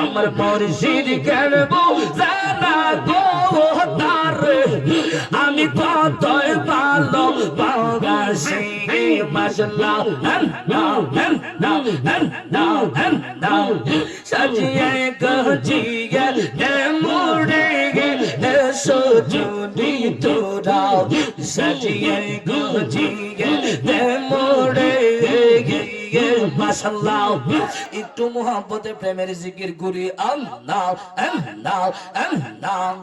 আমার মুর্শিদ কেনব জানা গো তার। আমি কতই ভালো বাগাসি মাশাল্লাহ নাও নাও নাও নাও সাজিয়ে গজিয়ে হে মোড়ে হে সজুনি তোরাও সাজিয়ে গজিয়ে হে মোড়ে গিয়ে মাশাল্লাহ। একটু মোহাম্মতে প্রেমের জিকির করি আল্লাহ আল্লাহ আল্লাহ।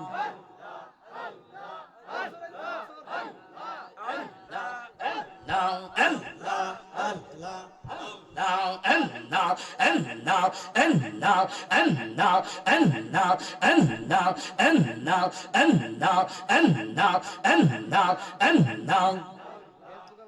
now and now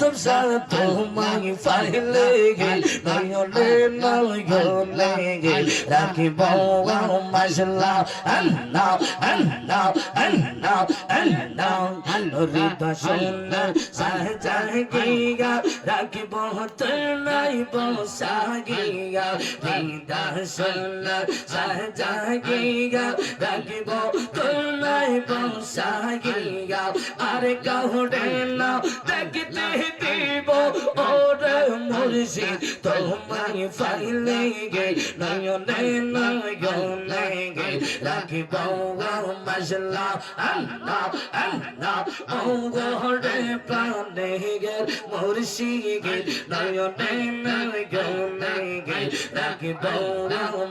সংসার তোমার ফাইলে নয়নে নয়নে রাখিব মশলা আন্না আন্না আন্না আন্না হৃদ সুন্দর সাহজাগিয়া রাখিব নাই বসাগিয়া হৃদ সুন্দর সাহজাগিয়া রাখিব নাই বসাগিয়া আরে কাহড়ে না দিব, ওরে মুর্শিদ তোমায় ফাইলে গে নয়নে নয়নে গে রাখিব মশলা, আল্লাহ আল্লাহ ও গোরে প্রাণে গে মুর্শিদ নয়নে নয়নে গে রাখিব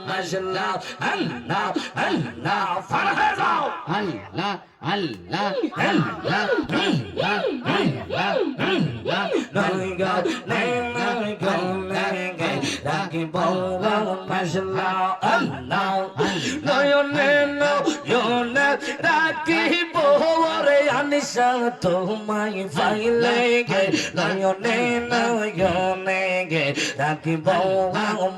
মশলা, আল্লাহ আল্লাহ ফারহাও আল্লাহ Allah, Allah, Allah, Allah, Allah. Knowing God, name, knowing God, knowing God. Rocking ball, ball, passion, Allah, Allah. Know রে আনিসা, তোমায় ফাইলে গে, নয়নে নয়নে গে, রাখিব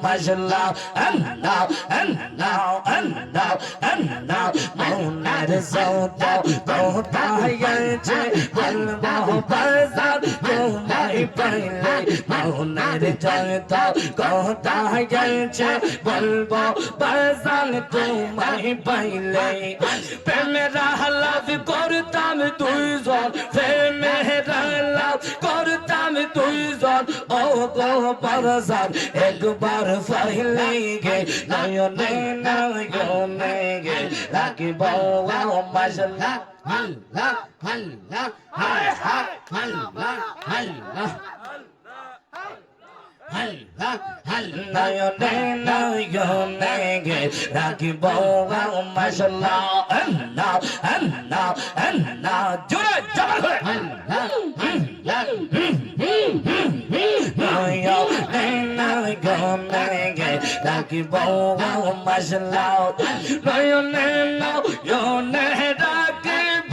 মশলা। আল্লাহ আল্লাহ আল্লাহ আল্লাহ মনের সৌদা কোথায়ছে বলব বাজার, তোমায় পাইলে মনের সৌদা কোথায়ছে বলব বাজার, তোমায় পাইলে প্রেমের হালাত করতাম দুইজন সে লাভ করতাম দুইজন। ও গো পরজান একবার ফাইলেগে নয়নে নয়নে গে রাখিব মজলা হল্লা হল্লা হায় হায় হল্লা হল্লা নয়নে নয়নে গে রাখিব মাশাল্লাহ আল্লাহ আল্লাহ আল্লাহ জোরে জবর করে আল্লাহ আল্লাহ নয়নে নয়নে গে রাখিব মাশাল্লাহ নয়নে নয়নে রাখিব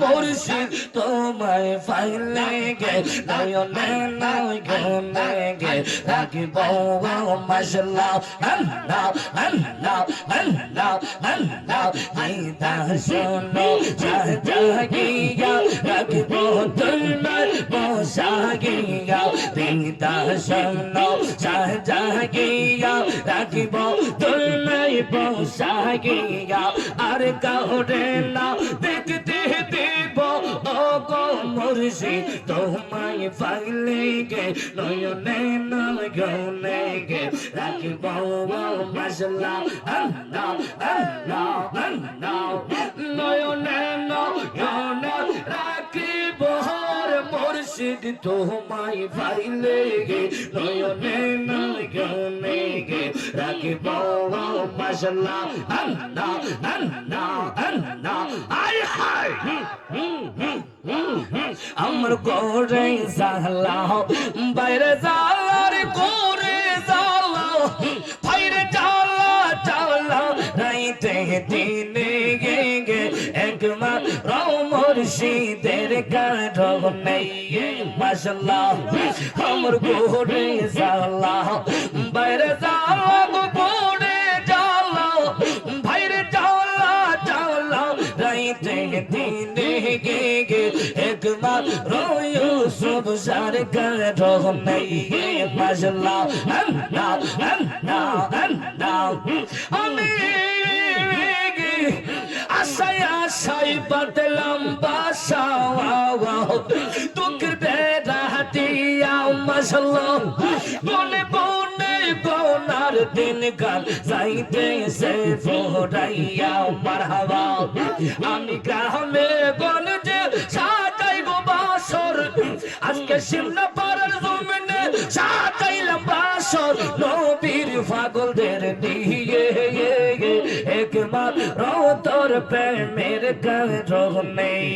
মুর্শিদ তোমায় ফাইলে গে নয়নে নয়নে গে রাখিব মাশাল্লাহ আল্লাহ আল্লাহ আল্লাহ আল্লাহ গীতা শোনো জাগিয়া রাখিব তোমায় বসাগিয়া গীতা শোনো জাগিয়া রাখিব তোমায় বসাগিয়া আর কাউরে না দেখতে গো মুর্শিদ তোমায় ফাইলে গে, নয়নে নয়নে গে রাখিব মশলা, আল্লাহ আল্লাহ আল্লাহ। নয়নে নয়নে রাখিব মুর্শিদ, তোমায় ফাইলে গে, নয়নে নয়নে গে রাখিব মশলা, আল্লাহ আল্লাহ আল্লাহ। আয় হায়! আমার করে জ্বালাও, বাইরে জ্বালার করে জ্বালাও, বাইরে জ্বালা জ্বালা রাইতে দিনে গে গে একবার মুর্শিদের কারণ নেই। মাসাল্লাহ আমার করে জ্বালাও, বাইরে জ্বালা رویو سب سر کر رو نہیں مجلا انا انا انا امیگی اسای اسای بدلم باسا واو تو کر بے رہتی یا مجلا بولے بولے বোনার দিন কাল যাইতে সে ফোরাইয়া মারহাবা আমি গ্রামে বন যে সার আজকে সিমনা পাড়ার জমিনে সাজাইলাম বাসর, নবীর পাগলদের নিয়ে একবার তোর প্রেমের নেই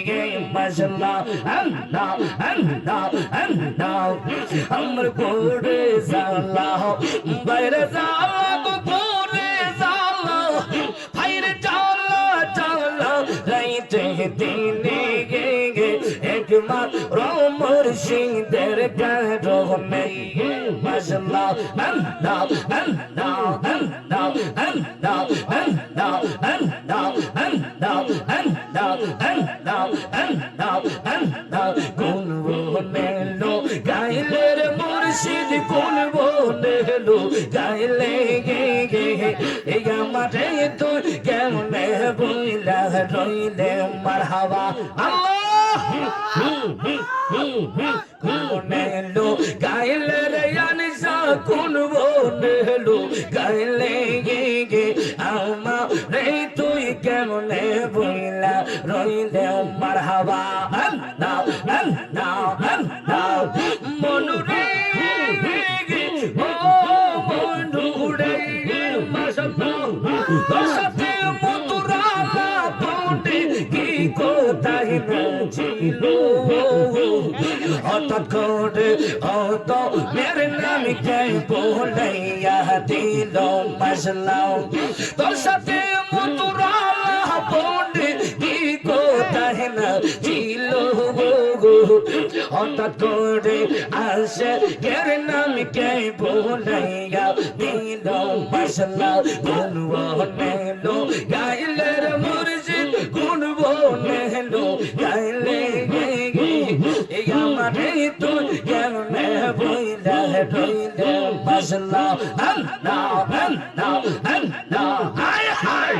মশলা আন্না আন্না আন্না আমার গোড়ে জালা বাইরে জালা গো কোন বনেলো গাইলে রে মুর্শিদ কোন বনেলো গাইলে গে গে এই আমারে তো কেমনে বইলা রইলে মারহাবা আল্লাহ কে বলাইয়া দিল মাসলাম তোর সাথে মতুরালা পৌঁটে কি কোথায় না ছিল হঠাৎ করে আসে এর নাম কে বলাইয়া দিল মশলা গুণ বনেলো গাইলের মুর্শিদ গুণ বনেলো গাইলে আমারে তো কেমনে বইলা রইলে Rasulullah. Banda, banda, banda. Hi, hi.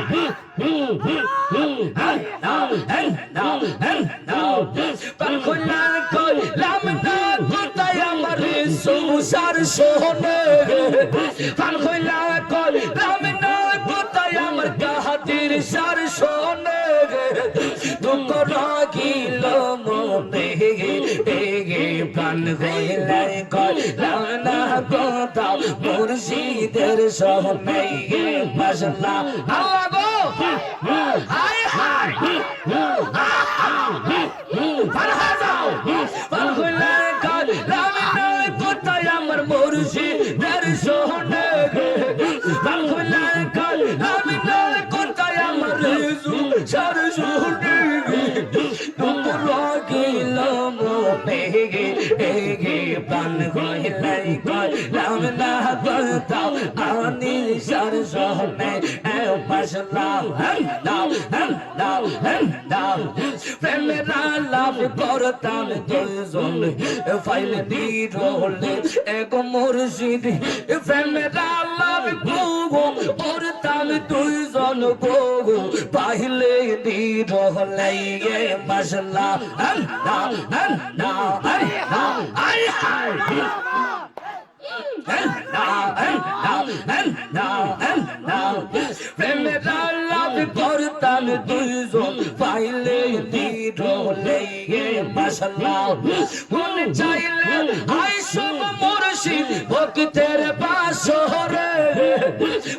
সোহনে ফান কইলা কল রামে ভেঙে প্রাণ হইলাই কর লানা কোথাও মুর্শিদের সব মেয়ে মশলা আল্লাহ গো! হায় হায়! জহনে বসলাম দাও দাও দাও প্রেমের লাভ করতাম দুজন ফাইল দি রোলে এক মুর্শিদ প্রেমের লাভ গো করতাম দুজন গো পাইলে দি রোলে বসলাম দাও দাও দাও দাও দাও হাই প্রেমের লাভ করতাম দুইজন, পাইলে দিলে মশলা মনে চাইলে আই সব মুর্শিদ ভক্তের বাসরে।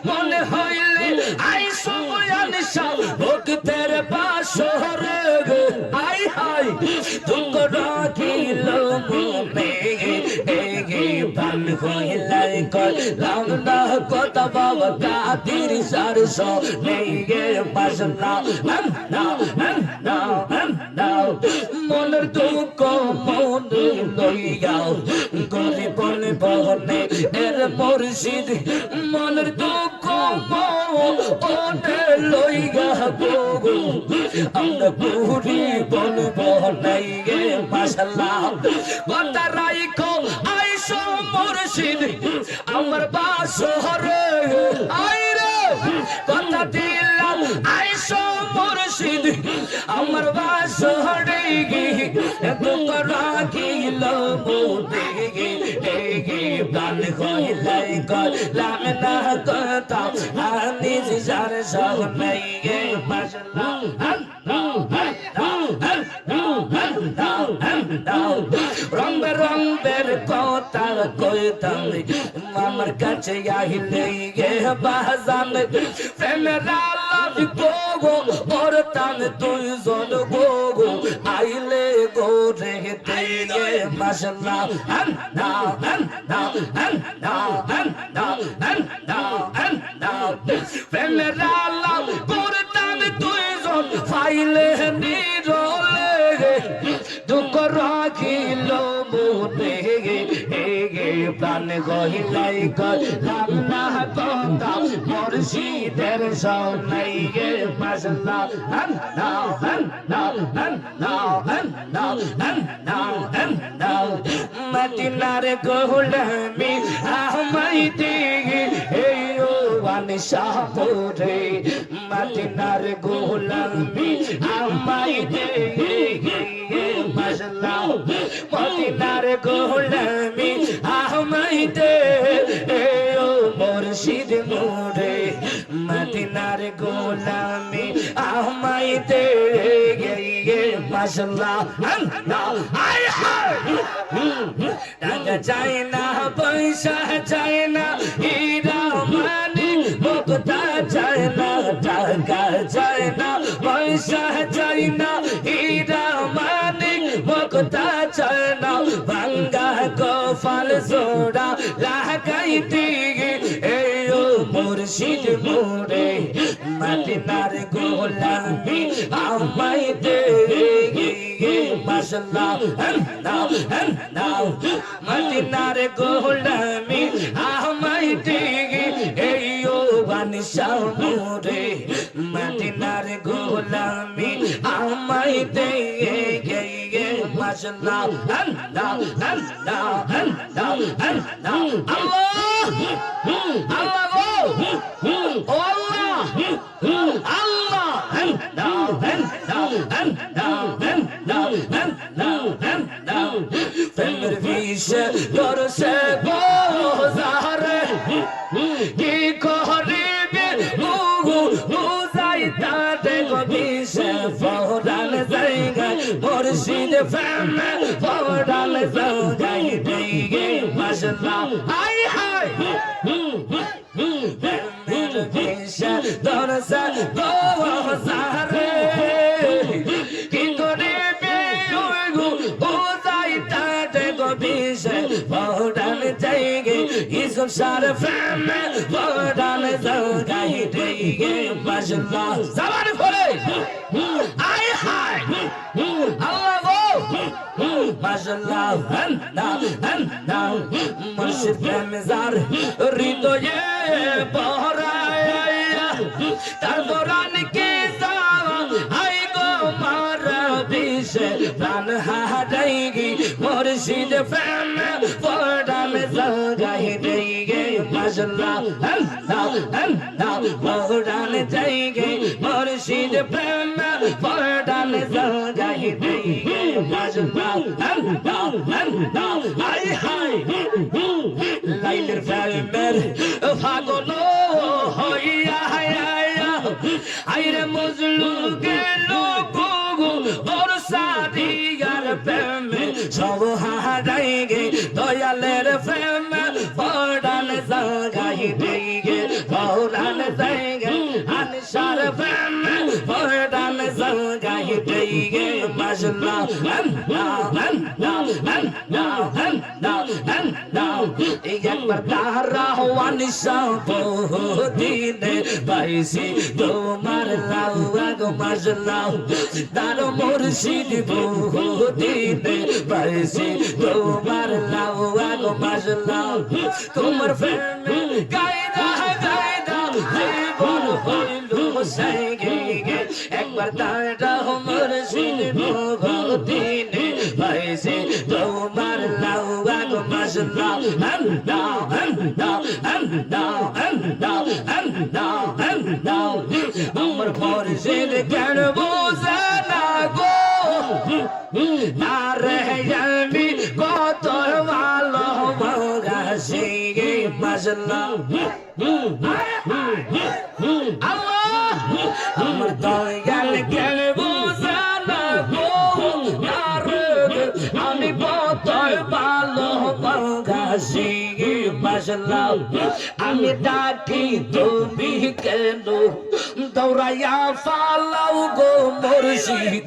মনে হইলে আই সব আনিসা ভক্তের বাসরে। আই হাই দুঃখ রাখিল খুললাই কর লাগনা কত বাবা কাতির সারস নেগে পাশনা না না মাসাল্লাহ মুর্শিদ, আমার বাসরে আইরে কথা দিলাম, আইসো মুর্শিদ, আমার বাসরে গে দুঃখ রাখিল মোদে গে গে প্রাণ হইলাই গলাম না কথা। আনি যার সব নাই গে মাশাল্লাহ রঙে রঙের কথা কইতাম আমার কাছে আহিলে গে বাজান। প্রেমের আলাপ গো ওর টান তুই জন গো গো আইলে গো রে গে মাশাল্লাহ আন না আন না আন না আন না আন না আন না প্রেমের আলাপ গোর টান তুই জন ফাইলে নিরলে প্রাণ গহিলাই গলাম না কথা মুর্শিদের সনাই গে মাশাল্লাহ হন, না হন না হন না হন না হন না হন, না। মদিনার গোলামি আমাই দিগে। এই ও বানি শাহপুরে মদিনার গোলামি আমাই দিগে। মাশাল্লাহ মদিনার গোলামি আমাই দে ও। মুর্শিদ মোরে মদিনার গোলামি আমাই দে মাশাল্লাহ আল্লাহ আয় হায়। টাকা চাই না পয়সা চাই না হীরা মানি মুক্তা চাই না টাকা চাই না পয়সা মুক্তা না ভাঙ্গা কফাল সোডা লাগাই দিগে এই মুর্শিদ মোরে মদিনার গোলামি আমাই দে মাশাল্লাহ নাও নাও মদিনার গোলামি আমাই দে এই ও বানিশা মোরে মদিনার গোলামি আমাই দে নাও নাও আল্লাহ আল্লাহ ফোরান জায়গায় দিগে মাশাল্লাহ হাই হাই প্রেমের বিষে দরসে বোঝারে কি করিবে মুগু বুঝাই তাতে কবিষে ফোরান জায়গায় ইসব সারে প্রেমে ফোরান জায়গায় দিগে মাশাল্লাহ জবান খোলে আয় মাশাল্লাহ আন্না আন্না মুর্শিদ প্রেমজার হৃদয়ে বহরায়া তার দরান কে আই গো মারা বিষে প্রাণ হারাইগি মুর্শিদ প্রেম পড়ান জাগাই দেগে মাশাল্লাহ আন্না আন্না পড়ান যাইগে মুর্শিদ প্রেম পড়ান জাগাই দেগে লাইলের প্রেমের পাগল মাশাল্লাহ আল্লাহ আল্লাহ আল্লাহ আল্লাহ একবার তাহারা হওয়া নিশা। বহুদিনে পাইছি তোমার মাস লাউ তার মুর্শিদ বহুদিনে পাইছি তোমার মাস লাউ তোমার প্রেমে গাইদা গাইদা জীবন হইল সঙ্গে মাস লাউ and now and now and now and now and now and now আমার মুর্শিদ কেন বোঝে না গো না রে আমি কত ভালো গে মশলা আমার দয়াল কেন আমি ডাকি, তুমি কেন? দৌড়াইয়া ফালাও গো মুর্শিদ,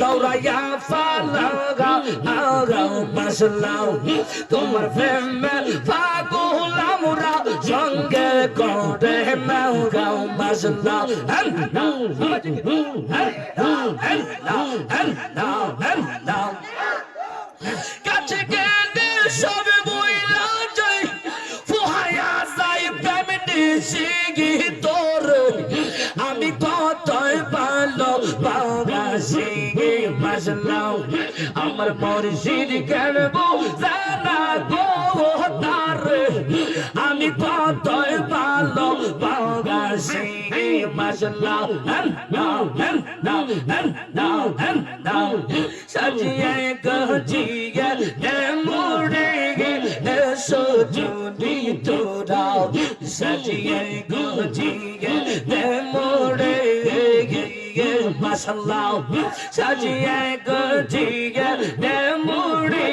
দৌড়াইয়া ফালাও গা, আগাও মশলাও তোমার প্রেমে পাগল আমরা, সঙ্গে করে নাও গাও now and now and now কাছে গেলে শিগি তোর, আমি কতই ভালো শিগি মাসলাও আমার মর্শিদ কেন জানা গো তার? আমি কতই ভালো পাওয়া শিগি মাসলাও and সাজিয়ে গজিয়ে নে মোড়ে গে মাসাল্লাহ সাজিয়ে গজিয়ে নে মোড়ে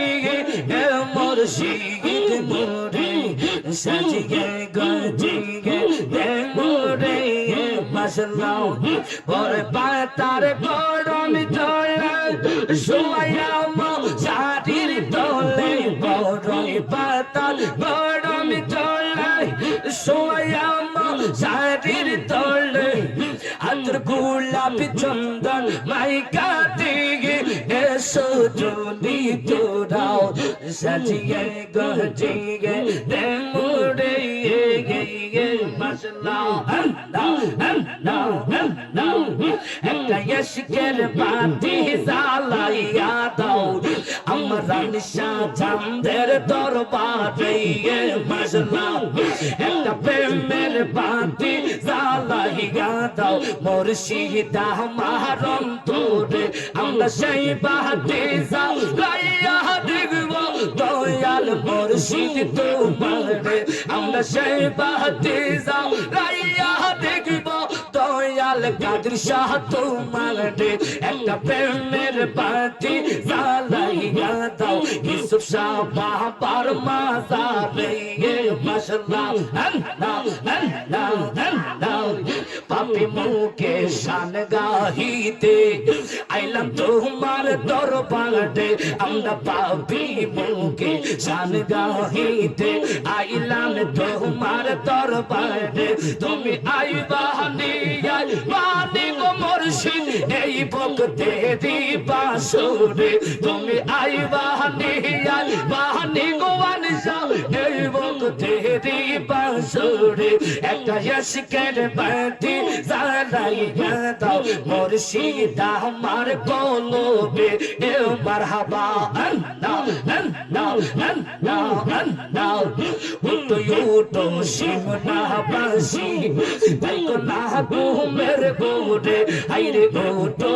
এ মুর্শিদ মোড়ে সাজিয়ে গজিয়ে নে মোড়ে মাসাল্লাহ পরে পাতার গরম চলে সোয়া সারির তলে বড়ই পাতাল সোয়া সারির তলে, হাতের গোলাপি চন্দন মাইকা দিগে, এসো যদি তোরাও সাজিয়ে গজিয়ে দে মোড়ে গে গে মশলা নাও নাও নাও একটা ইশকের বাতি জ্বালাইয়া দাও। নিশা চাঁদের দরবারে মশলা একটা প্রেমের বাতি জ্বালাইয়া দাও মুর্শিদ আমার অন্তরে আমরা সেই বাতি জ্বালাইয়া দেখব। দয়াল মুর্শিদ তোমারে আমরা সেই বাতি জ্বালাইয়া দেখব। দয়াল কাদের শাহ তোমারে একটা প্রেমের বাতি জ্বালাইয়া দাও। ইউসুফ শাহ বাবার মাজারে মশলা নাও নাও নাও পাপি মুখে শান গাহিতে। আইলাম তোমার দরবারে, আমরা পাপি মুখে শান গাহিতে। আইলাম তোমার দরবারে, তুমি আইবা নিয়াই মুর্শিদ এই ভক্তে দিবা সুরে তুমি আইবা নিয়াই মানি গো আনসা এই ভক্তে দিবা সুরে একটা ইশকের বাতি জ্বালাইয়া দাও মুর্শিদ আমার কলবে এ মারহাবা নাও নাও নাও নাও উঠো উঠো শিবনা বাসি তো না ঘুমের গোরে আইরে উঠো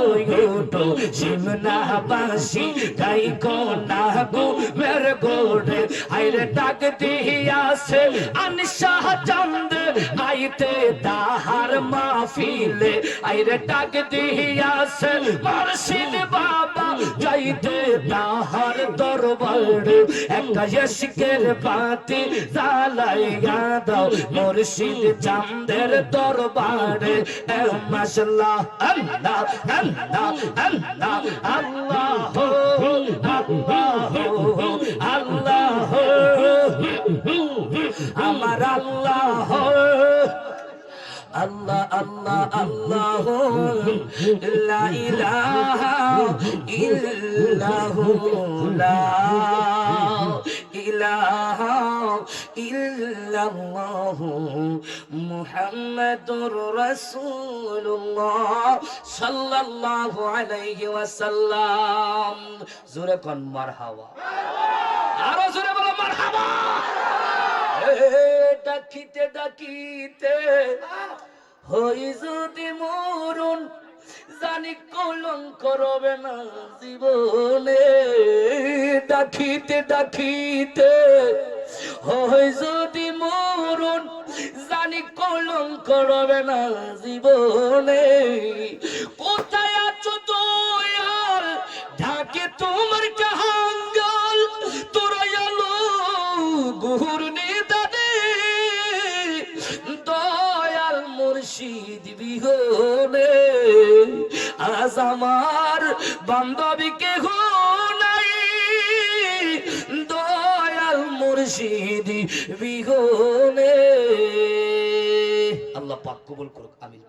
উঠো শিবনা বাসি তাই কো না মের গোড়ে। আইরে ডাক দিয়াছে আনশাহ চন্দ আইতে তাহার মাহফিলে, আইরে ডাক দিয়াছে মুর্শিদ বাবা, যাইতে তাহার দরবারে। একটা ইশকের বাতি জ্বালাইয়া দাও, মুর্শিদ চাঁদের দরবারে। এ মাশাল্লাহ, আল্লাহ আল্লাহ আল্লাহ আল্লাহ আল্লাহ আল্লাহ আমার আল্লাহ আল্লাহ আল্লাহ আল্লাহ, লা ইলাহা ইল্লাহু, লা ইলাহা ইল্লাল্লাহ মুহাম্মাদুর রাসূলুল্লাহ সাল্লাল্লাহু আলাইহি ওয়াসাল্লাম। জোরে কোন মারহাবা। আরও জোরে বলো মারহাবা। ডাকিতে ডাকিতে হই যদি মরুন জানি কলঙ্ক রবে না জীবনে। ডাকিতে ডাকিতে হই যদি মরুন জানি কলঙ্ক রবে না জীবনে। কোথায় আছো দয়াল? ঢাকে তোমার জাহাঙ্গল, তোরা আলো গুহুর মুর্শিদ বিহনে আজ আমার বান্ধবী কেহ নাই। দয়াল মুর্শিদ বিহনে। আল্লাহ পাক কবুল করুক, আমিন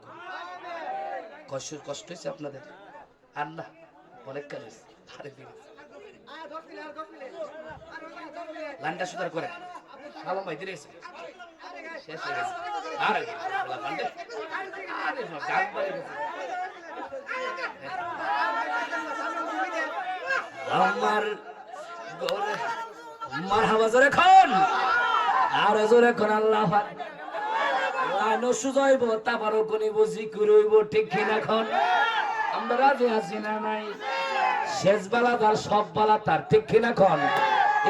কষ্ট কষ্ট হয়েছে আপনাদের। আর না, অনেক কাজ হয়েছে। লাইনটা করে সালাম ভাই গেছে শেষ হয়ে গেছে। আরে আমার মারহাবা জোরে খন। আর জোরে খন আল্লাহ বুঝি করইব ঠিক কিনা খন? আমরা রাজি আছি না নাই? শেষ বেলা তার সব বেলা তার, ঠিক কিনা খন?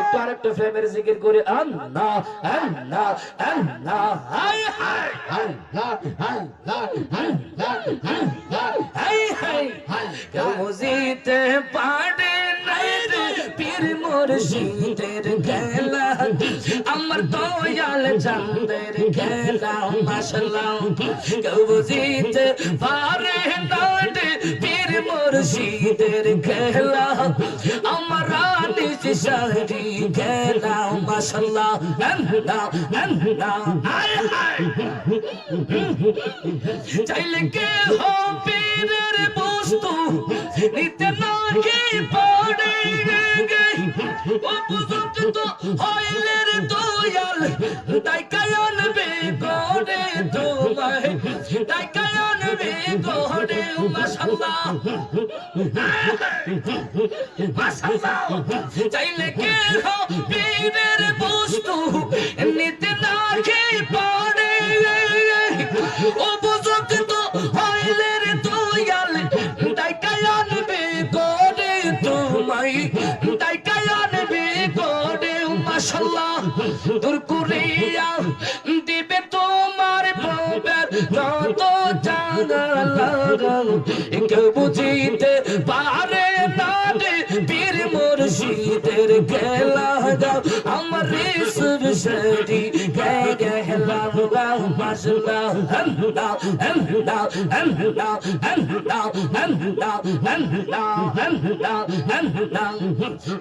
একটু আরেকটু প্রেমের জিকির করে। আন্না আন্না আন্না হাই হাই আন্না আন্না আন্না আন্না হাই হাই কেউ মুজিতে পাড় আমার মুর্শিদের খেলা, আমার দয়াল চাঁদের খেলা, মাসলাম। কেউ বুঝিতে পারে নাটে পীর মুর্শিদের খেলা, আমার আনিস শহরি খেলা, মাসলাম। নন্দা নন্দা চাইলে কে হো পীরের বস্তু নিতে না নাকি পড়ে গে ও বুঝত তো হইলের দয়াল, তাই কায়ন বে গড়ে তোমায়, তাই কায়ন বে গড়ে মাশাল্লাহ। মাশাল্লাহ, চাইলে কে হবীরের বস্তু নিতে নাকি পড়ে ও তাই কায়ান বে করে মাশাল্লাহ। দূর করিয়া দিবে তোমার প্রবেদ যত জানা লাগাও কেউ বুঝিতে পারে না রে বীর মুর্শিদের খেলা গাও আমার রিসুর শরী গে। গেলা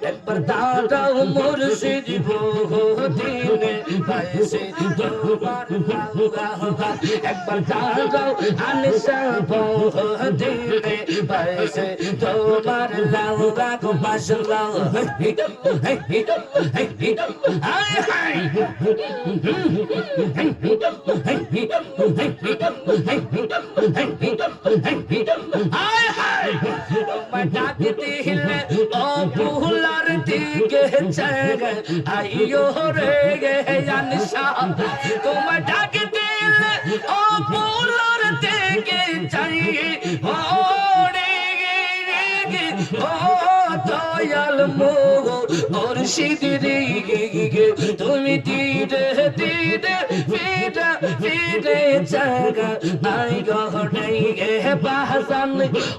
একবার দাদাও মুর্শিদ বহুদিনে পাইছে তোমার একবার দাদাও আনিসা বহুদিনে পাইছে তোমার লাউ রাখো মাসাল্লাহ হাই হাই হাই হাই হাই পুলার দিকে চাগ আইয়ো রে গে জানসা তোমার ডাক দিলে ও পুলার দিকে চাই ও রে গে রে গে ও দয়াল মো মুর্শিদ রে জায়গা, নাই গহনাই গে বাহাসান।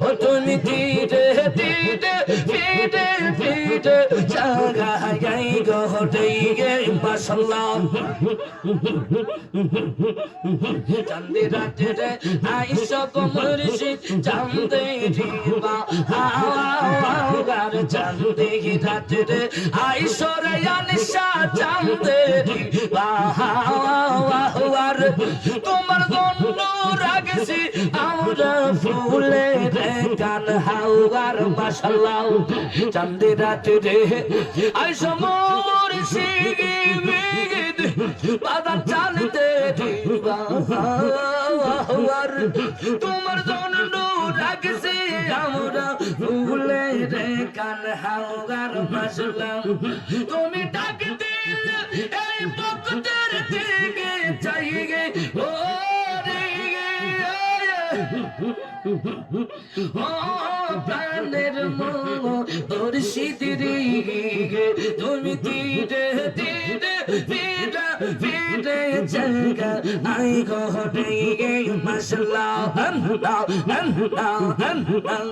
ও তুমি তীরে তীরে ফিরে ফিরে জায়গা হাই গহনাই গে মাশাল্লাহ চাঁদে রাতে রে আইস কমরিশি চাঁদে রিবা আওয়া বাহাওয়ার তোমার জন্য রাগেছি আমরা ফুলে রে গান হাওয়ার মাশাল্লাহ। চান্দে রাত্রে আইসো মোর সিগি বিগিদ বাদা চালতে বাহাওয়ার তোমার জন্য রাগেছি আমরা ফুলে রে মাশাল্লাহ। তুমি এই বক্তের দিকে চাই গে ও প্রাণের মোর গে তুমি তীরে তীরে ফিরে ফিরে জায়গা আই গে মাশাল্লাহ আল্লাহ আল্লাহ আল্লাহ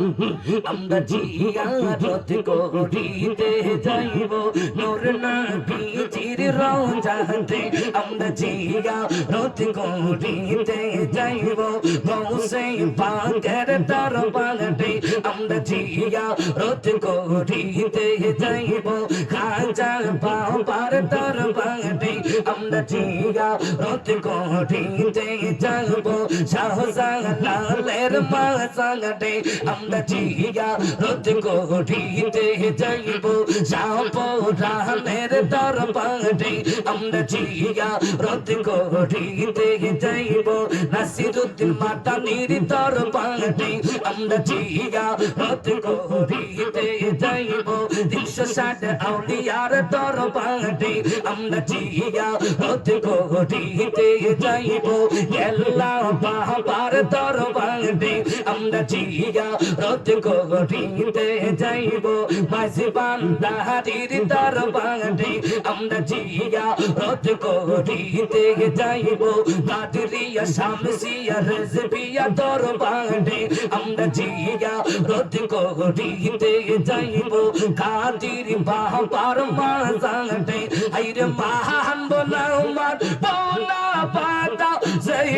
আমরা জিয়ারত করিতে যাইব। নূর নবীজির রওজাতে আমরা জিয়ারত করিতে যাইব। গৌসে পাকের দরবারে আমরা জিয়ারত করিতে যাইব। খাজা বাবার দরবারে আমরা জিয়ারত করিতে যাইব। শাহজালালের মাসাঙ্গে আমরা জিয়ারত করিতে যাইব। শাহপুরানের দরবারে আমরা জিয়ারত করিতে যাইব। নাসিরুদ্দিন মাতানির দরবারে আমরা জিয়ারত করিতে যাইব তিনশো ষাট আউলিয়ার দরবারে আমরা জিয়ারত করিতে যাইব গেল্লা বাবার দরবারে আমরা জিয়ারত করিতে যাইব মাঝি বান্দারির দরবারে আমরা জিয়ারত করিতে যাইব কাদরিয়া শামসিয়া রেজবিয়া দরবারে আমরা জিয়ারত করিতে যাইব। কাদির বাবার মাজারে আইরে মাহান বলা আমার বলা পাতা সেই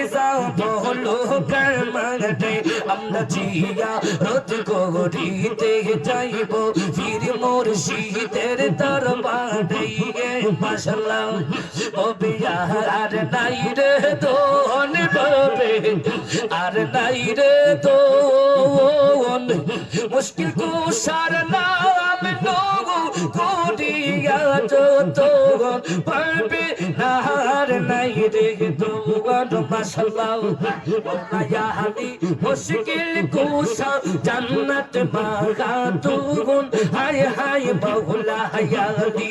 বলো কর্মতে আমরা জিয়ারত করিতে যাইব, ফির মুর্শিদের দরবারে মাশাল্লাহ ও বিয়ার আর নাই রে রে দোন মুশকিল কুশার নাম লোগো কোডিয়া যত পারবে আর নাই রে দোন মাশাল্লাহ। মায়া হাদি, মুশকিল কুশা জান্নাত মাগা তুগুন হায় হায় বহুলা হায়ালি।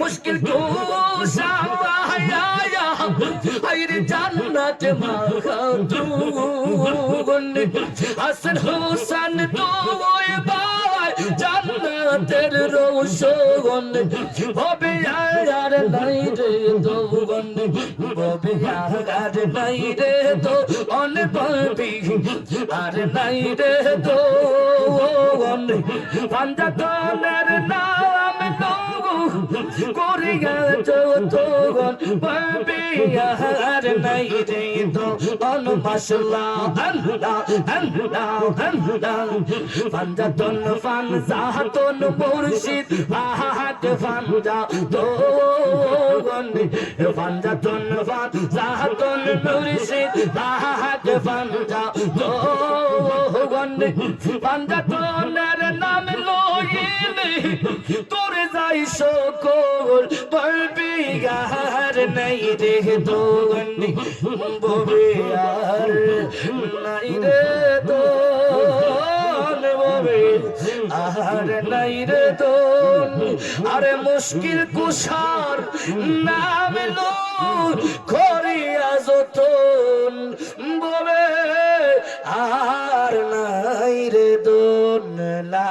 মুশকিল কুশা হায়া হায়রে জান্নাত মাগা তুগুন হাসান হোসেন তো বাই জান্নাতের রোশন হবে আর নাই রে দোগন হবে আর নাই রে তো অন পাবি আর নাই রে তো পাঞ্জাতনের নাম করিয়া যতগন পাবি আর নাই রে তো অন মাশাল্লাহ আল্লাহ আল্লাহ আল্লাহ পাঞ্জাতন ফান জাহাতন মুর্শিদ আহাত ফানজা দোগন পাঞ্জাতন ফান জাহাতন মুর্শিদ আহাত ফানজা দোগন পাঞ্জাতনের নাম তোরে যাই সকল বলবি আর নাই রে দোগন, ববে আর নাই রে ববে আর নাই রে দোন আরে মুশকিল কুষার নাম লো করিয়া যতন, ববে আর নাই রে দোন লা